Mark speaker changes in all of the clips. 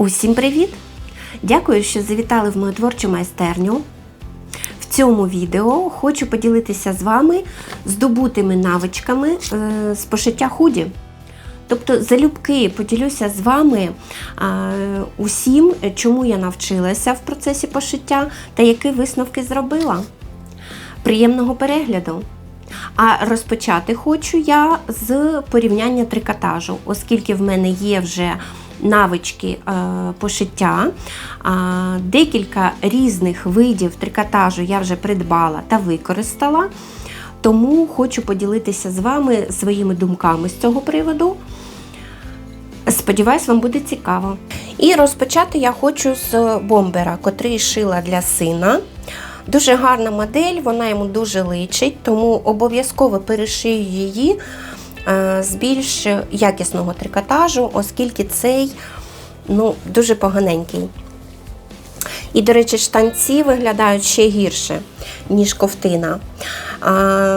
Speaker 1: Усім привіт! Дякую, що завітали в мою творчу майстерню. В цьому відео хочу поділитися з вами здобутими навичками е, з пошиття худі. Тобто, залюбки поділюся з вами е, усім, чому я навчилася в процесі пошиття та які висновки зробила. Приємного перегляду! А розпочати хочу я з порівняння трикотажу, оскільки в мене є вже навички е, пошиття. Декілька різних видів трикотажу я вже придбала та використала. Тому хочу поділитися з вами своїми думками з цього приводу. Сподіваюсь, вам буде цікаво. І розпочати я хочу з бомбера, котрий шила для сина. Дуже гарна модель, вона йому дуже личить, тому обов'язково перешию її з більш якісного трикотажу, оскільки цей ну, дуже поганенький. І, до речі, штанці виглядають ще гірше, ніж ковтина.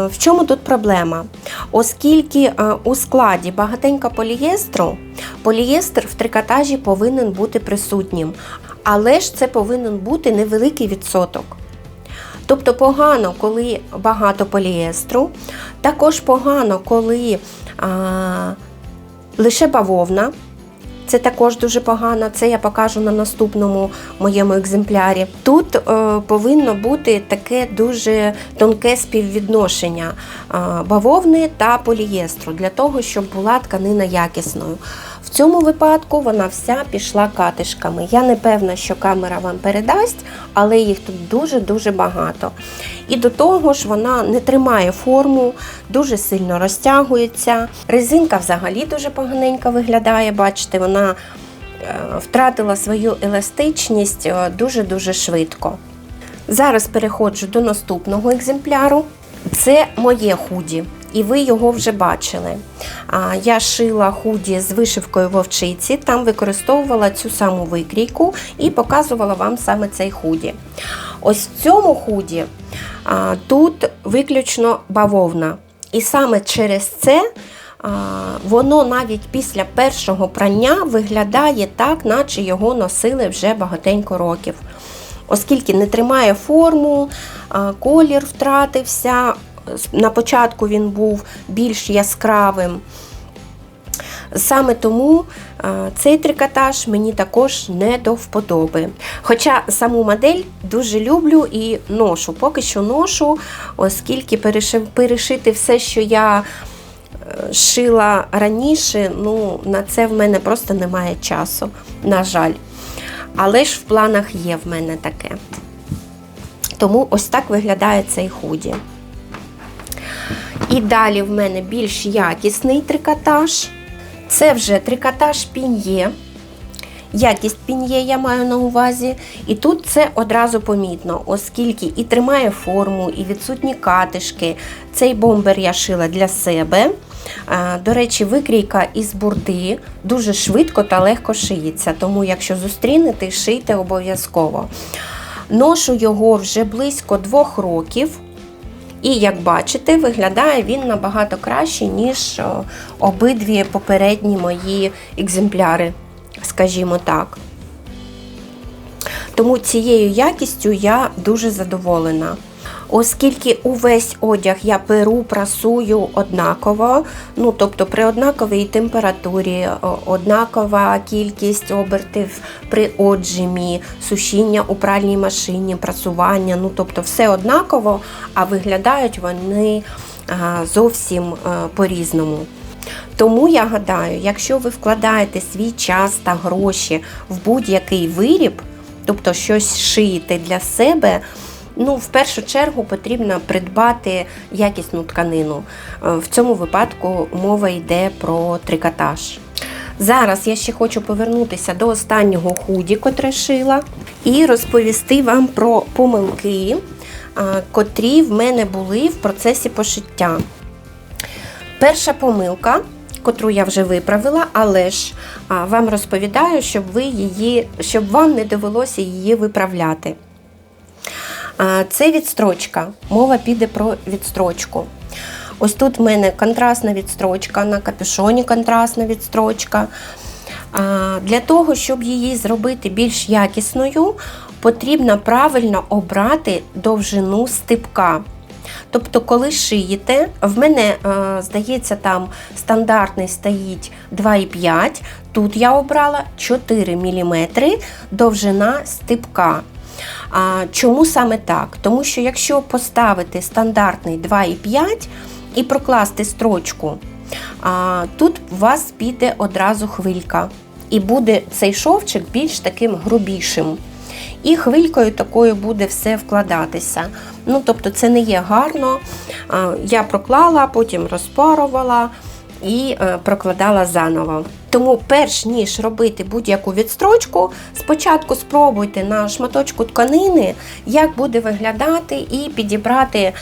Speaker 1: В чому тут проблема? Оскільки а, у складі багатенько полієстру, полієстр в трикотажі повинен бути присутнім, але ж це повинен бути невеликий відсоток. Тобто погано, коли багато полієстру, також погано, коли а, лише бавовна. Це також дуже погано, це я покажу на наступному моєму екземплярі. Тут е, повинно бути таке дуже тонке співвідношення е, бавовни та полієстру для того, щоб була тканина якісною. Цьому випадку вона вся пішла катишками. Я не певна, що камера вам передасть, але їх тут дуже-дуже багато. І до того ж, вона не тримає форму, дуже сильно розтягується. Резинка взагалі дуже поганенько виглядає, бачите, вона е, втратила свою еластичність е, дуже-дуже швидко. Зараз переходжу до наступного екземпляру. Це моє худі і ви його вже бачили. Я шила худі з вишивкою вовчиці, там використовувала цю саму викрійку і показувала вам саме цей худі. Ось в цьому худі тут виключно бавовна. І саме через це воно навіть після першого прання виглядає так, наче його носили вже багатенько років. Оскільки не тримає форму, колір втратився, на початку він був більш яскравим. Саме тому цей трикотаж мені також не до вподоби. Хоча саму модель дуже люблю і ношу. Поки що ношу, оскільки перешити все, що я е, шила раніше, ну, на це в мене просто немає часу, на жаль. Але ж в планах є в мене таке. Тому ось так виглядає цей худі. І далі в мене більш якісний трикотаж. Це вже трикотаж пін'є. Якість пін'є я маю на увазі. І тут це одразу помітно, оскільки і тримає форму, і відсутні катишки. Цей бомбер я шила для себе. До речі, викрійка із бурди дуже швидко та легко шиється, тому, якщо зустрінете, шийте обов'язково. Ношу його вже близько двох років. І, як бачите, виглядає він набагато краще, ніж обидві попередні мої екземпляри, скажімо так. Тому цією якістю я дуже задоволена. Оскільки увесь одяг я перу, прасую однаково, ну тобто при однаковій температурі, однакова кількість обертів при отжимі, сушіння у пральній машині, прасування, ну тобто все однаково, а виглядають вони зовсім по-різному. Тому я гадаю, якщо ви вкладаєте свій час та гроші в будь-який виріб, тобто щось шиєте для себе, Ну, в першу чергу потрібно придбати якісну тканину. Е, в цьому випадку мова йде про трикотаж. Зараз я ще хочу повернутися до останнього худі, котре шила, і розповісти вам про помилки, е, котрі в мене були в процесі пошиття. Перша помилка, котру я вже виправила, але ж вам розповідаю, щоб ви її, щоб вам не довелося її виправляти. Це відстрочка. Мова піде про відстрочку. Ось тут в мене контрастна відстрочка, на капюшоні контрастна відстрочка. Для того, щоб її зробити більш якісною, потрібно правильно обрати довжину стипка. Тобто, коли шиєте, в мене, е, здається, там стандартний стоїть 2,5, тут я обрала 4 мм довжина стипка. А, Чому саме так? Тому що якщо поставити стандартний 2,5 і прокласти строчку, а, тут у вас піде одразу хвилька. І буде цей шовчик більш таким грубішим. І хвилькою такою буде все вкладатися. Ну, Тобто це не є гарно. Я проклала, потім розпарувала і е, прокладала заново. Тому, перш ніж робити будь-яку відстрочку, спочатку спробуйте на шматочку тканини, як буде виглядати, і підібрати е,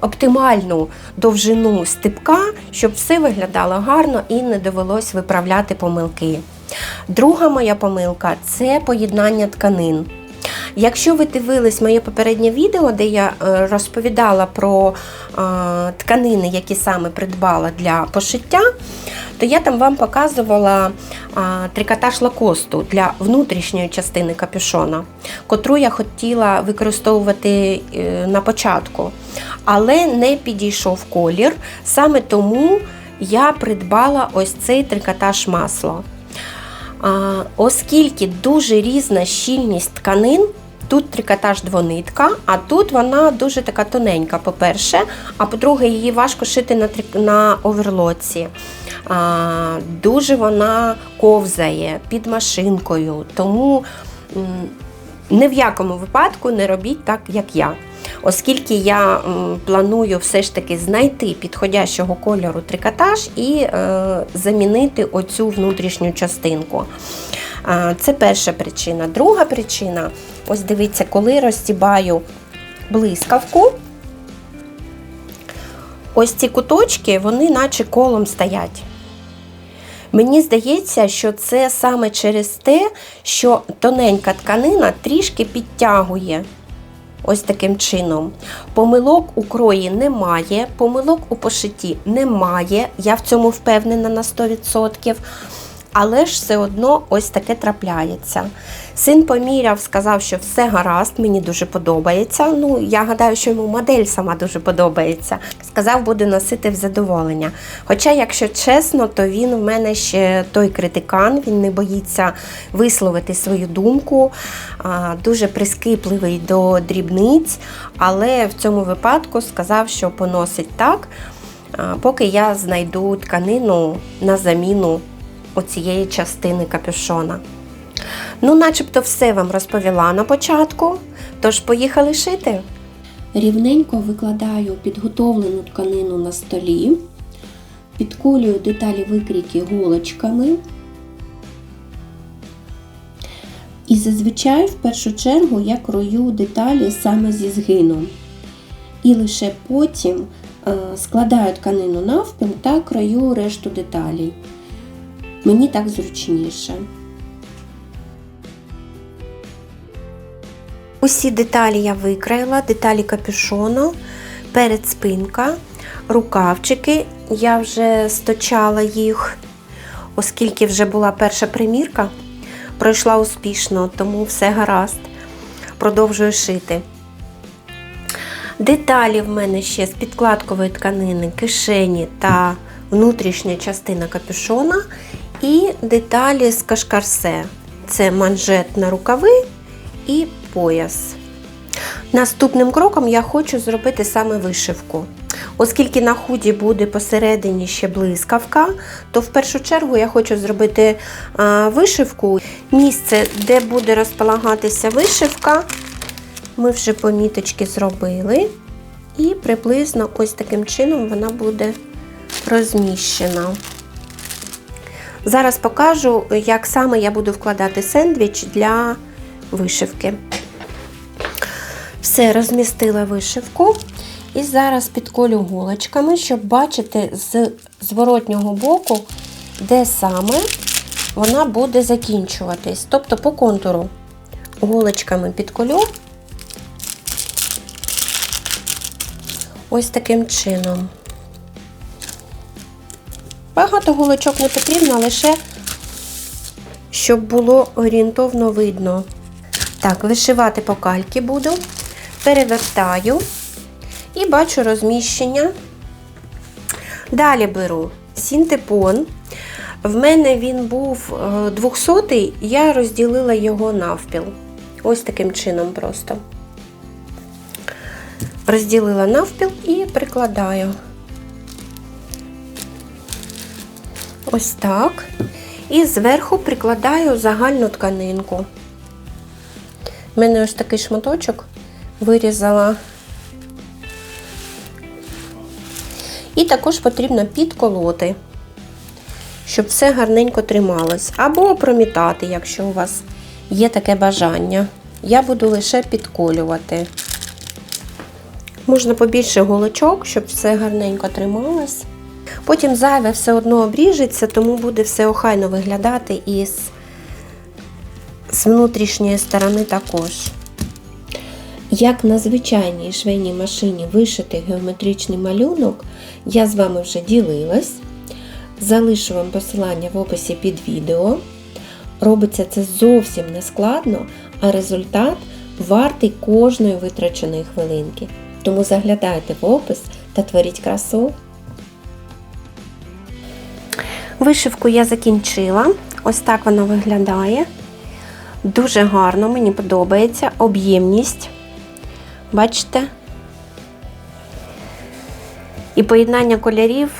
Speaker 1: оптимальну довжину стипка, щоб все виглядало гарно і не довелось виправляти помилки. Друга моя помилка це поєднання тканин. Якщо ви дивились моє попереднє відео, де я е, розповідала про е, тканини, які саме придбала для пошиття, то я там вам показувала е, трикотаж лакосту для внутрішньої частини капюшона, котру я хотіла використовувати на початку, але не підійшов колір. Саме тому я придбала ось цей трикотаж масло. Оскільки дуже різна щільність тканин, тут трикотаж двонитка, а тут вона дуже така тоненька, по-перше, а по-друге, її важко шити на на оверлоці. А, Дуже вона ковзає під машинкою, тому ні в якому випадку не робіть так, як я. Оскільки я планую все ж таки знайти підходящого кольору трикотаж і е, замінити оцю внутрішню частинку. Це перша причина. Друга причина ось дивіться, коли розтібаю блискавку, ось ці куточки, вони наче колом стоять. Мені здається, що це саме через те, що тоненька тканина трішки підтягує. Ось таким чином. Помилок у крої немає, помилок у пошитті немає. Я в цьому впевнена на 100% але ж все одно ось таке трапляється. Син поміряв, сказав, що все гаразд, мені дуже подобається. Ну, я гадаю, що йому модель сама дуже подобається. Сказав, буде носити в задоволення. Хоча, якщо чесно, то він в мене ще той критикан, він не боїться висловити свою думку, дуже прискіпливий до дрібниць, але в цьому випадку сказав, що поносить так, поки я знайду тканину на заміну оцієї частини капюшона. Ну, начебто, все вам розповіла на початку, тож поїхали шити. Рівненько викладаю підготовлену тканину на столі, підколюю деталі викрійки голочками. І зазвичай, в першу чергу, я крою деталі саме зі згином. І лише потім е, складаю тканину навпіл та крою решту деталей. Мені так зручніше. Усі деталі я викраїла, деталі капюшону, перед спинка, рукавчики. Я вже сточала їх, оскільки вже була перша примірка, пройшла успішно, тому все гаразд. Продовжую шити. Деталі в мене ще з підкладкової тканини, кишені та внутрішня частина капюшона. І деталі з кашкарсе. Це манжет на рукави і пояс. Наступним кроком я хочу зробити саме вишивку. Оскільки на худі буде посередині ще блискавка, то в першу чергу я хочу зробити вишивку. Місце, де буде розполагатися вишивка, ми вже поміточки зробили. І приблизно ось таким чином вона буде розміщена. Зараз покажу, як саме я буду вкладати сендвіч для вишивки. Все, розмістила вишивку. І зараз підколю голочками, щоб бачити з зворотнього боку, де саме вона буде закінчуватись. Тобто по контуру голочками підколю ось таким чином. Багато голочок не потрібно, лише щоб було орієнтовно видно. Так, вишивати по кальки буду, перевертаю і бачу розміщення. Далі беру синтепон. В мене він був 200 я розділила його навпіл. Ось таким чином просто. Розділила навпіл і прикладаю. Ось так. І зверху прикладаю загальну тканинку. У мене ось такий шматочок вирізала. І також потрібно підколоти, щоб все гарненько трималось. Або промітати, якщо у вас є таке бажання. Я буду лише підколювати. Можна побільше голочок, щоб все гарненько трималось. Потім зайве все одно обріжеться, тому буде все охайно виглядати і з, з внутрішньої сторони також. Як на звичайній швейній машині вишити геометричний малюнок, я з вами вже ділилась. Залишу вам посилання в описі під відео. Робиться це зовсім не складно, а результат вартий кожної витраченої хвилинки. Тому заглядайте в опис та творіть красу. Вишивку я закінчила. Ось так вона виглядає. Дуже гарно, мені подобається об'ємність. Бачите? І поєднання кольорів,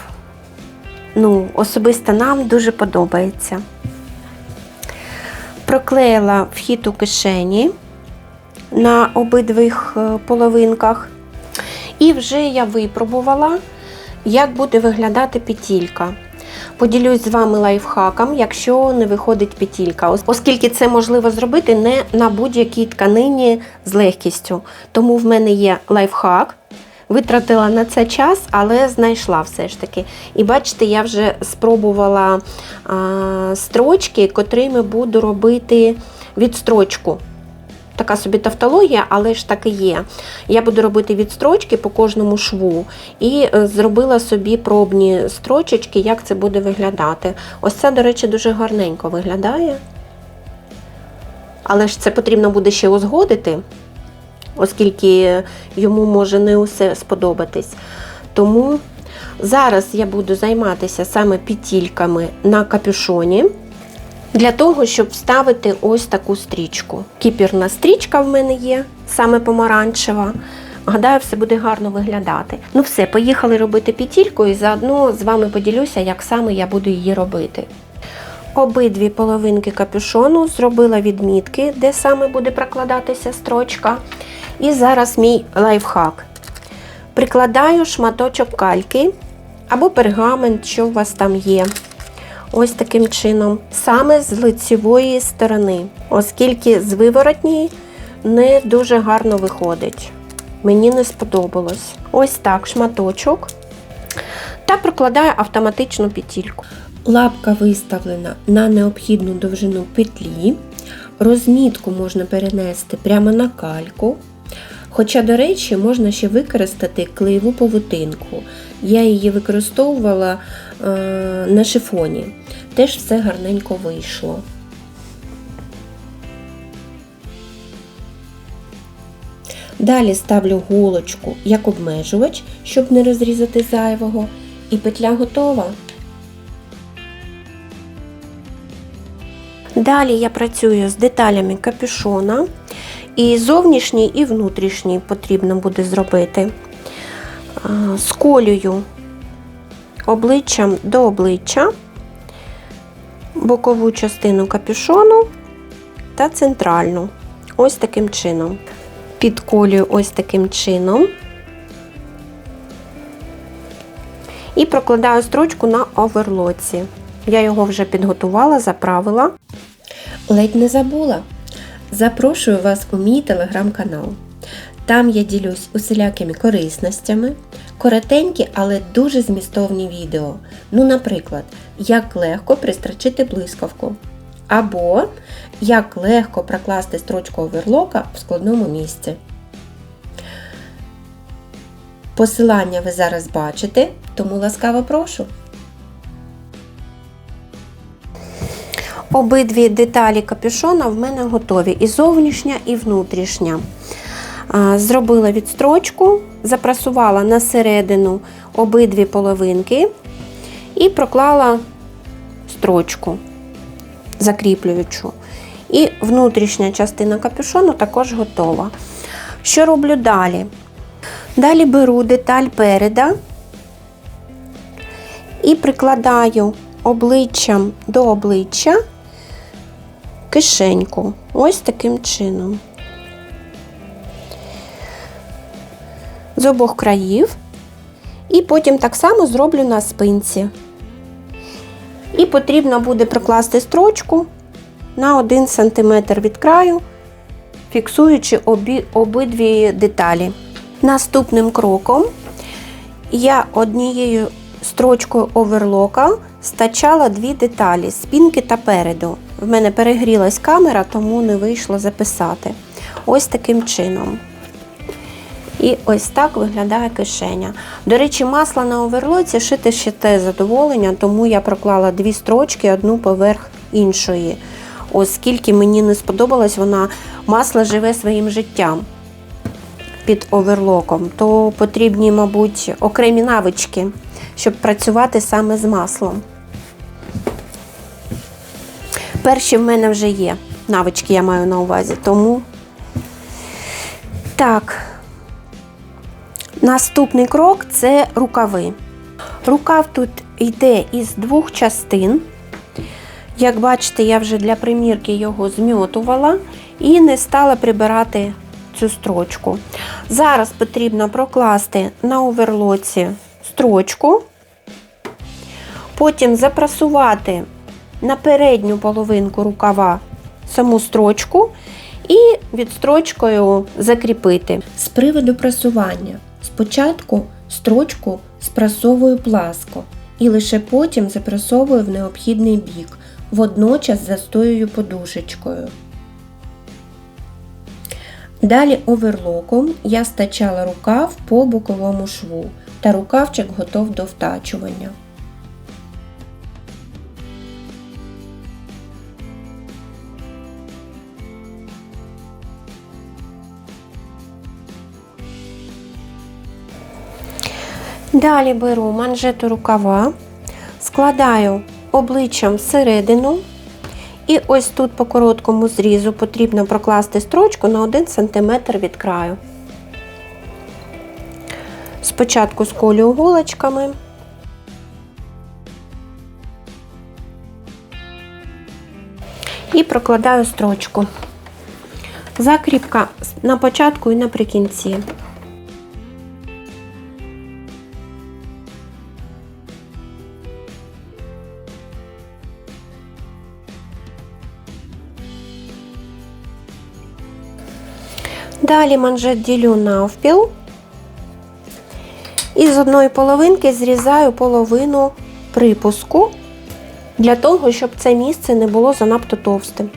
Speaker 1: ну, особисто нам дуже подобається. Проклеїла вхід у кишені на обидвих е, половинках. І вже я випробувала, як буде виглядати петілька. Поділюсь з вами лайфхаком, якщо не виходить петілька, оскільки це можливо зробити не на будь-якій тканині з легкістю. Тому в мене є лайфхак. Витратила на це час, але знайшла все ж таки. І бачите, я вже спробувала а, строчки, котрими буду робити відстрочку. Така собі тавтологія, але ж так і є. Я буду робити відстрочки по кожному шву і е, зробила собі пробні строчечки, як це буде виглядати. Ось це, до речі, дуже гарненько виглядає. Але ж це потрібно буде ще узгодити, оскільки йому може не усе сподобатись. Тому зараз я буду займатися саме петільками на капюшоні. Для того, щоб вставити ось таку стрічку. Кіпірна стрічка в мене є, саме помаранчева. Гадаю, все буде гарно виглядати. Ну все, поїхали робити петельку і заодно з вами поділюся, як саме я буду її робити. Обидві половинки капюшону зробила відмітки, де саме буде прокладатися строчка. І зараз мій лайфхак. Прикладаю шматочок кальки або пергамент, що у вас там є ось таким чином, саме з лицевої сторони, оскільки з виворотній не дуже гарно виходить. Мені не сподобалось. Ось так шматочок. Та прокладаю автоматичну петельку. Лапка виставлена на необхідну довжину петлі. Розмітку можна перенести прямо на кальку. Хоча, до речі, можна ще використати клеєву павутинку. Я її використовувала е, на шифоні. Теж все гарненько вийшло. Далі ставлю голочку як обмежувач, щоб не розрізати зайвого, і петля готова. Далі я працюю з деталями капюшона. І зовнішній, і внутрішній потрібно буде зробити. Сколюю обличчям до обличчя, бокову частину капюшону та центральну. Ось таким чином. Підколюю ось таким чином. І прокладаю строчку на оверлоці. Я його вже підготувала, заправила. Ледь не забула. Запрошую вас у мій телеграм-канал. Там я ділюсь усілякими корисностями, коротенькі, але дуже змістовні відео. Ну, наприклад, як легко пристрочити блискавку. Або як легко прокласти строчку оверлока в складному місці. Посилання ви зараз бачите, тому ласкаво прошу. Обидві деталі капюшона в мене готові. І зовнішня, і внутрішня. Зробила відстрочку, запрасувала на середину обидві половинки і проклала строчку закріплюючу. І внутрішня частина капюшону також готова. Що роблю далі? Далі беру деталь переда і прикладаю обличчям до обличчя кишеньку. Ось таким чином. З обох країв. І потім так само зроблю на спинці. І потрібно буде прикласти строчку на 1 см від краю, фіксуючи обі, обидві деталі. Наступним кроком я однією строчкою оверлока стачала дві деталі спінки та переду. В мене перегрілась камера, тому не вийшло записати. Ось таким чином. І ось так виглядає кишеня. До речі, масло на оверлоці шити ще те задоволення, тому я проклала дві строчки одну поверх іншої. Оскільки мені не сподобалось, вона масло живе своїм життям під оверлоком, то потрібні, мабуть, окремі навички, щоб працювати саме з маслом. Перші в мене вже є навички, я маю на увазі, тому так. Наступний крок це рукави. Рукав тут йде із двох частин. Як бачите, я вже для примірки його змьотувала і не стала прибирати цю строчку. Зараз потрібно прокласти на оверлоці строчку, потім запрасувати на передню половинку рукава саму строчку і відстрочкою закріпити. З приводу прасування. Спочатку строчку спрасовую пласко і лише потім запрасовую в необхідний бік, водночас застоюю подушечкою. Далі оверлоком я стачала рукав по боковому шву та рукавчик готов до втачування. Далі беру манжету рукава, складаю обличчям всередину. І ось тут по короткому зрізу потрібно прокласти строчку на 1 см від краю. Спочатку сколюю голочками. І прокладаю строчку. Закріпка на початку і наприкінці. Далі манжет ділю навпіл і з одної половинки зрізаю половину припуску для того, щоб це місце не було занадто товстим.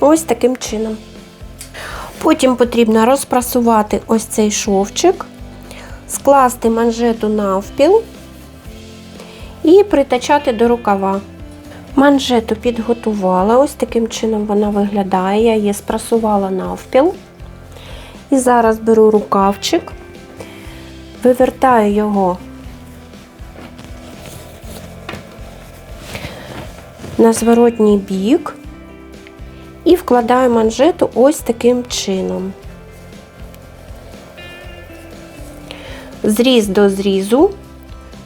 Speaker 1: Ось таким чином. Потім потрібно розпрасувати ось цей шовчик, скласти манжету навпіл і притачати до рукава. Манжету підготувала, ось таким чином вона виглядає. Я її спрасувала навпіл. І зараз беру рукавчик, вивертаю його на зворотній бік і вкладаю манжету ось таким чином. Зріз до зрізу,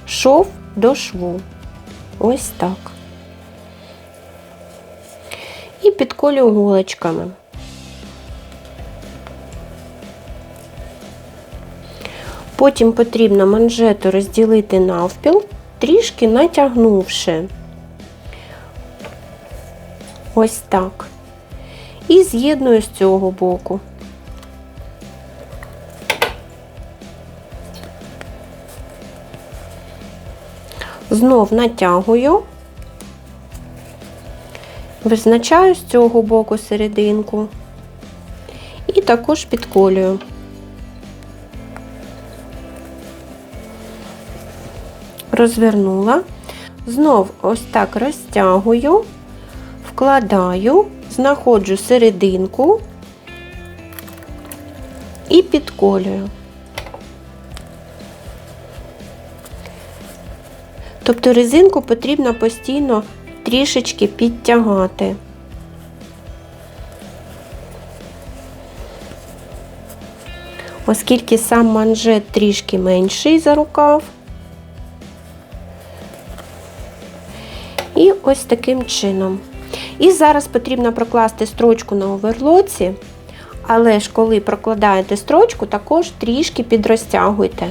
Speaker 1: шов до шву. Ось так. І підколюю голочками. Потім потрібно манжету розділити навпіл, трішки натягнувши. Ось так. І з'єдную з цього боку. Знов натягую, визначаю з цього боку серединку і також підколюю. розвернула. Знов ось так розтягую, вкладаю, знаходжу серединку і підколюю. Тобто резинку потрібно постійно трішечки підтягати. Оскільки сам манжет трішки менший за рукав. І ось таким чином. І зараз потрібно прокласти строчку на оверлоці, але ж коли прокладаєте строчку, також трішки підрозтягуйте.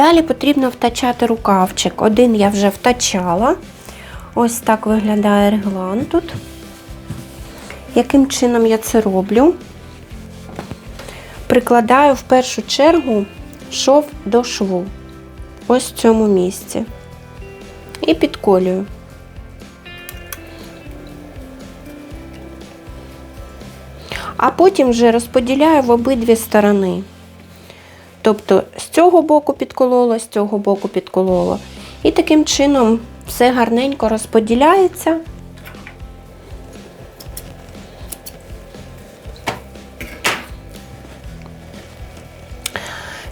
Speaker 1: Далі потрібно втачати рукавчик. Один я вже втачала. Ось так виглядає реглан тут. Яким чином я це роблю? Прикладаю в першу чергу шов до шву. Ось в цьому місці. І підколюю. А потім вже розподіляю в обидві сторони. Тобто з цього боку підкололо, з цього боку підкололо. І таким чином все гарненько розподіляється.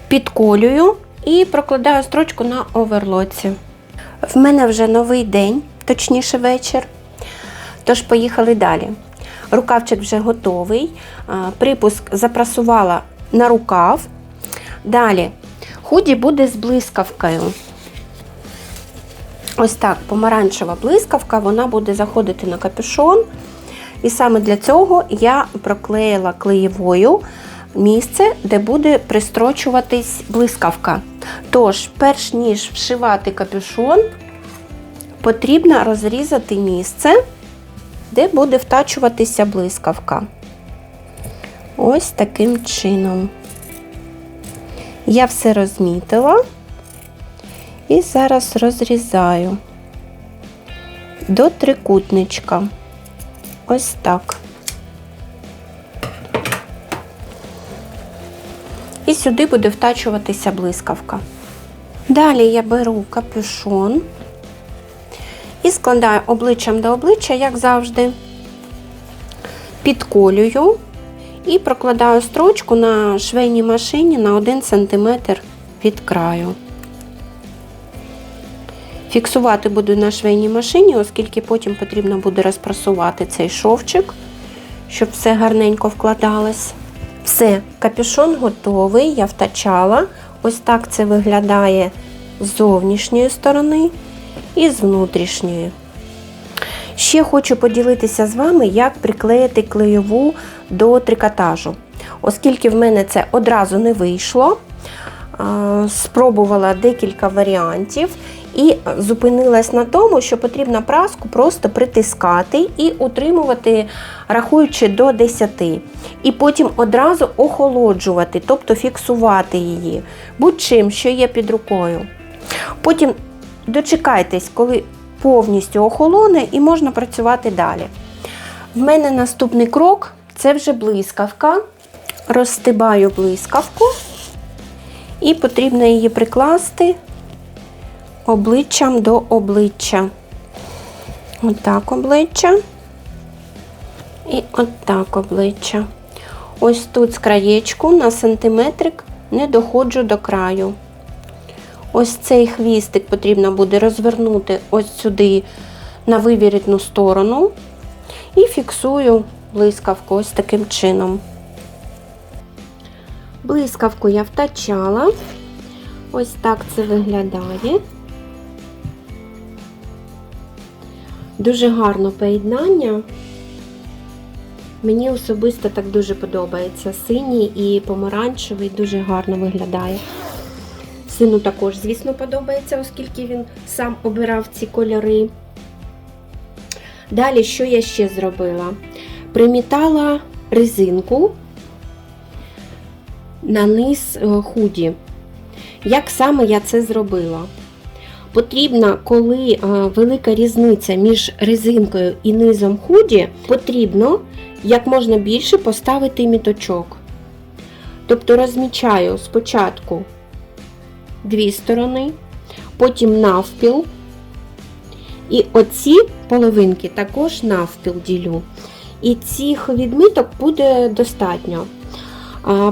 Speaker 1: Підколюю і прокладаю строчку на оверлоці. В мене вже новий день, точніше вечір. Тож поїхали далі. Рукавчик вже готовий. Припуск запрасувала на рукав. Далі, худі буде з блискавкою. Ось так, помаранчева блискавка, вона буде заходити на капюшон. І саме для цього я проклеїла клеєвою місце, де буде пристрочуватись блискавка. Тож, перш ніж вшивати капюшон, потрібно розрізати місце, де буде втачуватися блискавка. Ось таким чином. Я все розмітила і зараз розрізаю до трикутничка. Ось так. І сюди буде втачуватися блискавка. Далі я беру капюшон і складаю обличчям до обличчя, як завжди, підколюю і прокладаю строчку на швейній машині на 1 см від краю. Фіксувати буду на швейній машині, оскільки потім потрібно буде розпрасувати цей шовчик, щоб все гарненько вкладалось. Все, капюшон готовий, я втачала. Ось так це виглядає з зовнішньої сторони і з внутрішньої. Ще хочу поділитися з вами, як приклеїти клейову до трикотажу. Оскільки в мене це одразу не вийшло, спробувала декілька варіантів і зупинилась на тому, що потрібно праску просто притискати і утримувати, рахуючи до 10. І потім одразу охолоджувати, тобто фіксувати її будь-чим, що є під рукою. Потім дочекайтесь, коли повністю охолоне і можна працювати далі. В мене наступний крок це вже блискавка. Розстибаю блискавку і потрібно її прикласти обличчям до обличчя. Отак обличчя і отак обличчя. Ось тут з краєчку на сантиметрик не доходжу до краю. Ось цей хвістик потрібно буде розвернути ось сюди на вивірітну сторону і фіксую блискавку ось таким чином. Блискавку я втачала. Ось так це виглядає. Дуже гарно поєднання. Мені особисто так дуже подобається. Синій і помаранчевий дуже гарно виглядає. Сину також, звісно, подобається, оскільки він сам обирав ці кольори. Далі, що я ще зробила? Примітала резинку на низ е, худі. Як саме я це зробила? Потрібно, коли е, велика різниця між резинкою і низом худі, потрібно як можна більше поставити міточок. Тобто розмічаю спочатку дві сторони, потім навпіл. І оці половинки також навпіл ділю. І цих відміток буде достатньо.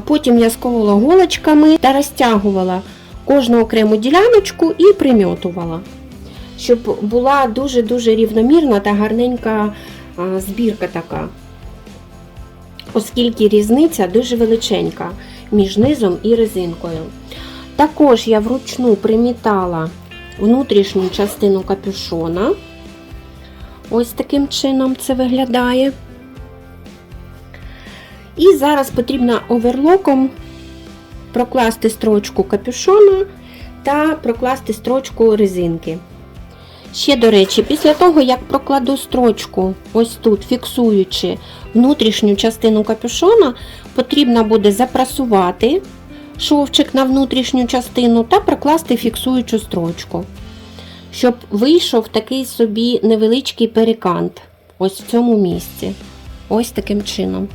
Speaker 1: Потім я сколола голочками та розтягувала кожну окрему діляночку і примьотувала, щоб була дуже-дуже рівномірна та гарненька збірка така, оскільки різниця дуже величенька між низом і резинкою. Також я вручну примітала внутрішню частину капюшона. Ось таким чином це виглядає. І зараз потрібно оверлоком прокласти строчку капюшона та прокласти строчку резинки. Ще, до речі, після того, як прокладу строчку, ось тут, фіксуючи внутрішню частину капюшона, потрібно буде запрасувати шовчик на внутрішню частину та прокласти фіксуючу строчку, щоб вийшов такий собі невеличкий перекант ось в цьому місці. Ось таким чином.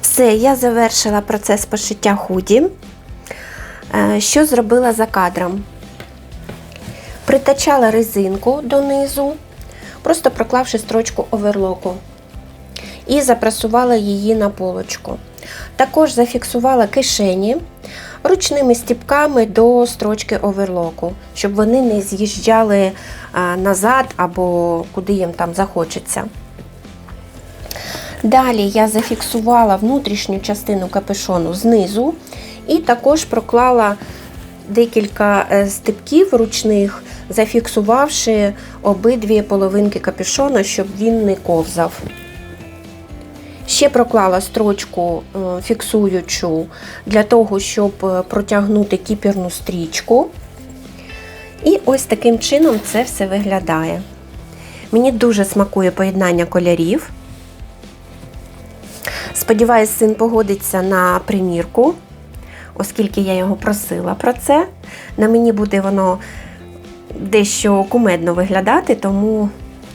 Speaker 1: Все, я завершила процес пошиття худі. Е, Що зробила за кадром? Притачала резинку донизу, просто проклавши строчку оверлоку, і запрасувала її на полочку. Також зафіксувала кишені ручними стіпками до строчки оверлоку, щоб вони не з'їжджали назад або куди їм там захочеться. Далі я зафіксувала внутрішню частину капюшону знизу і також проклала декілька е, стипків ручних, зафіксувавши обидві половинки капюшона, щоб він не ковзав. Ще проклала строчку е, фіксуючу для того, щоб е, протягнути кіпірну стрічку. І ось таким чином це все виглядає. Мені дуже смакує поєднання кольорів. Сподіваюсь, син погодиться на примірку, оскільки я його просила про це. На мені буде воно дещо кумедно виглядати, тому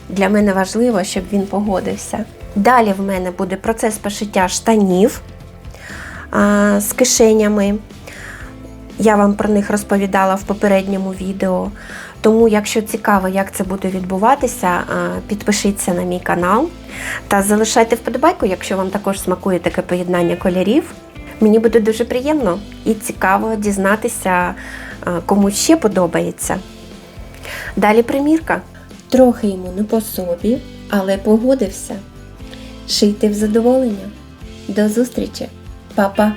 Speaker 1: для мене важливо, щоб він погодився. Далі в мене буде процес пошиття штанів а, з кишенями. Я вам про них розповідала в попередньому відео. Тому, якщо цікаво, як це буде відбуватися, підпишіться на мій канал та залишайте вподобайку, якщо вам також смакує таке поєднання кольорів. Мені буде дуже приємно і цікаво дізнатися, кому ще подобається. Далі примірка. Трохи йому не по собі, але погодився. Шийте в задоволення. До зустрічі, Па-па!